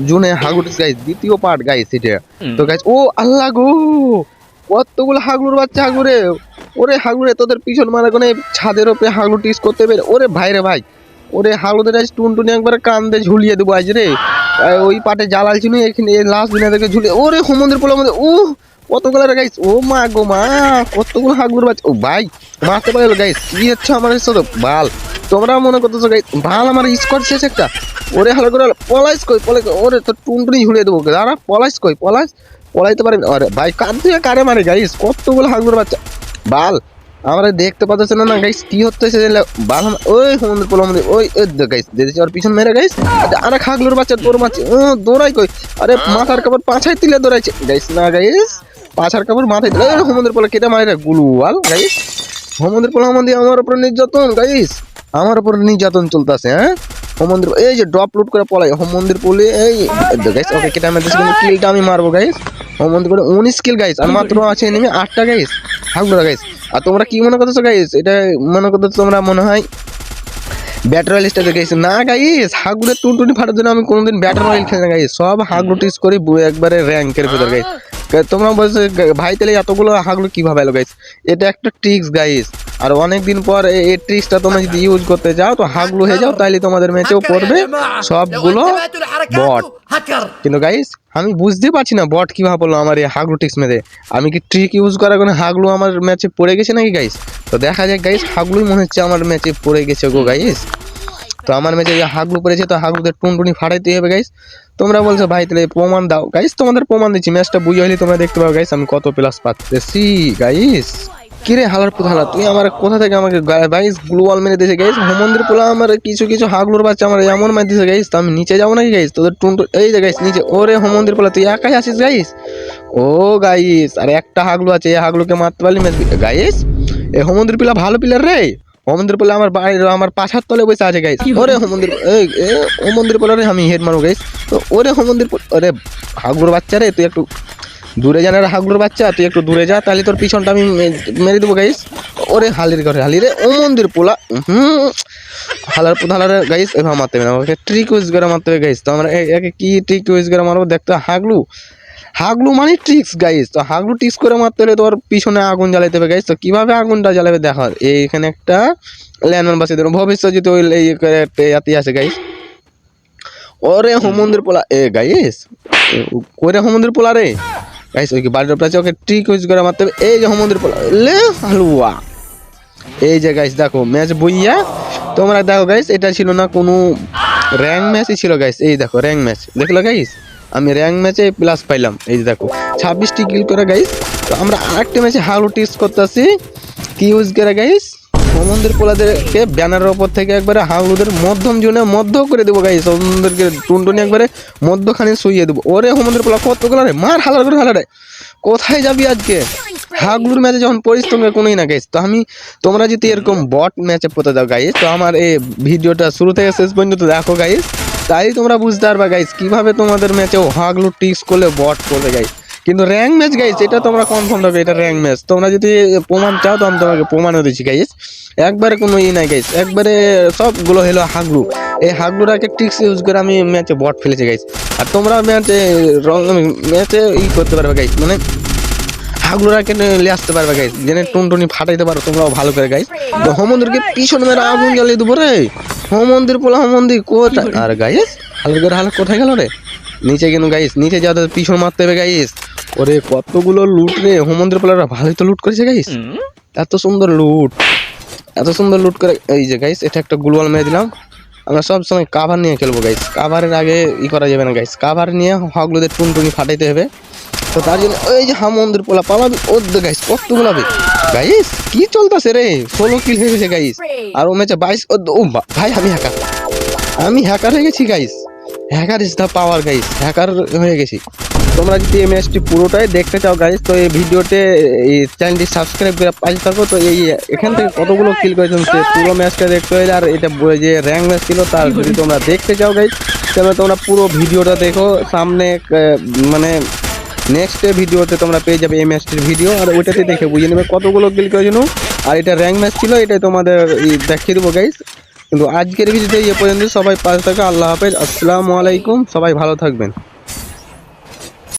জুনে হাগুটিস গাইস দ্বিতীয় পার্ট গাইস এটা। তো গাইস ও আল্লাহ গো! কতগুলো হাগলুর বাচ্চা হাগুরে ওরে হাগুরে তোদের পিছন মারা কোনে ছাদের ওপরে হাগলু টিস করতে বের ওরে ভাই রে ভাই! ওরে হাগলুদের আজ টুনটুনি একবার কান্দে ঝুলিয়ে দেবো আজ রে। ওই পাটে জ্বালাল ছিল এখানে লাস্ট দিনে দেখে ঝুলিয়ে ওরে সমুদ্রের পোলা মধ্যে ও কতগুলো রে গাইস ও মা গো মা কতগুলো হাগলুর বাচ্চা। ও ভাই মারতে পারল গাইস কি হচ্ছে আমার সাথে বাল তোমরা মনে করতেছো গাইস ভালো আমার স্কোর শেষ একটা। ওরে হালো করে পলাইস কই? পলাই ওরে তো টুনটুনি ঝুলিয়ে দেবো দাঁড়া পলাইস কই? পলাইস? পলাইতে পারবি না। আরে ভাই কান থেকে কারে মারে গাইস কতগুলো হাগুর বাচ্চা। বাল আমরা দেখতে পাচ্ছি না না গাইস কি হচ্ছে বাল ওই সমুদ্র পোলা মন্দির ওই গাইস দেখেছি ওর পিছন মেরে গাইস আরে খাগলুর বাচ্চা তোর মাছ দৌড়াই কই? আরে মাথার কাপড় পাছায় তিলে দৌড়াইছে। গাইস না গাইস পাছার কাপড় মাথায় সমুদ্র পোলা কেটে মারে গুলুয়াল গাইস সমুদ্র পোলা মন্দির আমার উপর নির্যাতন গাইস আমার উপর নির্যাতন চলতেছে হ্যাঁ? হোম মন্দির এই যে ড্রপ লোড করে পলাই হোম মন্দির পলে, এই গাইস ওকে কেটে আমি কিলটা আমি মারবো গাইস হোম মন্দির করে উনিশ কিল গাইস আর মাত্র আছে এনিমি আটটা গাইস হাগুলো গাইস আর তোমরা কি মনে করতেছো গাইস এটা মনে করতেছো তোমরা মনে হয় ব্যাটার অয়েল স্টাইলে গাইস না গাইস হাগুড়ে টুনটুনি ফাটার জন্য আমি কোনোদিন ব্যাটার অয়েল খেলে না গাইস সব হাগলু টিস করে একবারে র্যাঙ্কের ভেতর গাইস তোমরা বলছো ভাই তাহলে এতগুলো হাগলু কীভাবে এলো গাইস এটা একটা ট্রিক্স গাইস আর অনেক দিন পর এই ট্রিক্সটা তোমরা যদি ইউজ করতে যাও তো হাগলু হয়ে যাও তাহলে তোমাদের ম্যাচেও পড়বে সবগুলো বট কিন্তু গাইস আমি বুঝতে পারছি না বট কীভাবে বলল আমার এই হাগলু টিক্স মেরে। আমি কি ট্রিক ইউজ করার কারণে হাগলু আমার ম্যাচে পড়ে গেছে নাকি গাইস তো দেখা যাক গাইস হাগলুই মনে হচ্ছে আমার ম্যাচে পড়ে গেছে গো গাইস তো আমার ম্যাচে যে হাগলু পড়েছে তো হাগলুদের টুনটুনি ফাটাইতে হবে গাইস তোমরা বলছো, ভাই, তাহলে প্রমাণ দাও। গাইস তোমাদের প্রমাণ দিচ্ছি, ম্যাচটা বুঝে হলে তোমরা দেখতে পাবে গাইস আমি কত প্লাস পাচ্ছি গাইস কিরে হালার পুথালা তুই আমার কোথা থেকে আমাকে গাইস গ্লোয়াল মেরে দিয়েছে গাইস হোমন্দির পোলা আমার, কিছু কিছু হাগলুর বাচ্চা আমার এমন মেরে দিয়েছে গাইস তো আমি নিচে যাব নাকি গাইস তোদের টুনটু এই যে গাইস নিচে, ওরে হোমন্দির পোলা, তুই একাই আসিস গাইস ও গাইস আর একটা হাগলু আছে, এই হাগলুকে মারতে পারলি গাইস এই হোমন্দির পিলা ভালো পিলার রে। হোমন্দির পোলা আমার বাড়ির আমার পাশার তলে বসে আছে গাইস ওরে হোমন্দির এই এ, হোমন্দির পোলা রে আমি হেড মারবো গাইস তো ওরে হোমন্দির ওরে হাগলুর বাচ্চা রে তুই একটু দূরে যা না রে হাগলুর বাচ্চা তুই একটু দূরে যা তাহলে তোর পিছনটা আমি মেরে দেবো গাইস ওরে হালির ঘরে হালি রে ও মন্দির পোলা হুম হালার হালার গাইস এভাবে মারতে হবে না ওকে ট্রিক ইউজ করে মারতে হবে গাইস তো আমরা একে কি ট্রিক ইউজ করে মারবো? দেখতে হাগলু। হাগলু মানে ট্রিক্স গাইস তো হাগলু ট্রিক্স করে মারতে হলে তোর পিছনে আগুন জ্বালাইতে হবে গাইস তো কীভাবে আগুনটা জ্বালাবে দেখা, এইখানে একটা ল্যান্ডম্যান বাসিয়ে দেবো। ভবিষ্যৎ যদি ওই ইয়াতে আসে গাইস ওরে হোমন্দির পোলা, এ গাইস কইরে হোমন্দির পোলা রে? গাইস ওই বাড়ির উপরে আছে, ওকে ট্রিক ইউজ করে মারতে হবে। এই যে হোমন্দির পোলা, লে হালুয়া। এই যে গাইস দেখো ম্যাচ বইয়া তোমরা দেখো গাইস এটা ছিল না কোনো র্যাঙ্ক ম্যাচই ছিল গাইস এই দেখো র্যাঙ্ক ম্যাচ দেখল গাইস আমি র্যাঙ্ক ম্যাচে প্লাস পাইলাম। এই যে দেখো, ছাব্বিশটি কিল করে গাইস তো আমরা আরেকটা ম্যাচে হাউলু টিস করতেছি। কি ইউজ করে গাইস সমুদ্রের পোলাদেরকে ব্যানারের ওপর থেকে একবারে হাউলুদের মধ্যম জোনে মধ্য করে দেবো গাইস সমুদ্রকে টুনটুনি একবারে মধ্যখানে শুইয়ে দেবো। ওরে সমুদ্রের পোলা কতগুলো রে মার হালার করে হালারে। কোথায় যাবি আজকে? হাগলুর ম্যাচে যখন পড়িস তোমরা কোনোই না গাইস তো আমি, তোমরা যদি এরকম বট ম্যাচে পড়তে দাও গাইস তো আমার এই ভিডিওটা শুরু থেকে শেষ পর্যন্ত দেখো গাইস তাই তোমরা বুঝতে পারবা গাইস কীভাবে তোমাদের ম্যাচে হাগলু টিক্স করলে বট করবে গাইস কিন্তু র্যাঙ্ক ম্যাচ গাইস এটা তোমরা কনফার্ম থাকবে এটা র্যাঙ্ক ম্যাচ তোমরা যদি প্রমাণ চাও, তো আমি তোমাকে প্রমাণও দিচ্ছি গাইস একবারে কোনো ই নাই গাইস একবারে সবগুলো হলো হাগলু এই হাগলুটাকে টিক্স ইউজ করে আমি ম্যাচে বট ফেলেছি গাইস আর তোমরা ম্যাচে ম্যাচে ই করতে পারবে গাইস মানে হাগলুরা হাগলুরাকে নিয়ে আসতে পারবে গাইস জেনে টুনটুনি ফাটাইতে পারো, তোমরাও ভালো করে গাইস তো হোমন্দিরকে পিছনে মেরে আগুন জ্বালিয়ে দেবো রে? হোমন্দির পোলা হোমন্দির কোথায়? আর গাইস হালকা করে হালকা কোথায় গেল রে? নিচে কেন গাইস নিচে যাতে পিছন মারতে হবে গাইস ওরে কতগুলো লুট রে হোমন্দির পোলারা ভালোই তো লুট করেছে গাইস এত সুন্দর লুট এত সুন্দর লুট করে এই যে গাইস এটা একটা গুলওয়াল মেরে দিলাম। আমরা সব সময় কাভার নিয়ে খেলব গাইস কাভারের আগে ই করা যাবে না গাইস কাভার নিয়ে হগলুদের টুনটুনি ফাটাইতে হবে। তো তার জন্য ওই যে হামন্দির পোলা পালাবি ওর গাইস কত গুলাবে গাইস কি চলতেছে রে? ষোলো কিল হয়ে গেছে গাইস আর ও ম্যাচে বাইশ, ও ভাই, আমি হ্যাকার আমি হ্যাকার হয়ে গেছি guys hacker is the power guys hacker হয়ে গেছি। তোমরা যদি এই ম্যাচটি পুরোটাই দেখতে চাও গাইস তো এই ভিডিওতে এই চ্যানেলটি সাবস্ক্রাইব করে পাশে থাকো। তো এই এখান থেকে কতগুলো কিল করেছেন সে পুরো ম্যাচটা দেখতে হলে আর এটা যে র্যাঙ্ক ম্যাচ ছিল, তার যদি তোমরা দেখতে চাও গাইস তাহলে তোমরা পুরো ভিডিওটা দেখো। সামনে মানে নেক্সট ভিডিওতে তোমরা পেয়ে যাবে এই ম্যাচটির ভিডিও আর ওইটাতে দেখে বুঝে নেবে কতগুলো কিল করেছিল। আর এটা র্যাঙ্ক ম্যাচ ছিল, এটাই তোমাদের দেখিয়ে দেবো গাইস কিন্তু আজকের ভিডিওতে এ পর্যন্ত সবাই পাশে থাকা, আল্লাহ হাফেজ। আসসালামু আলাইকুম, সবাই ভালো থাকবেন।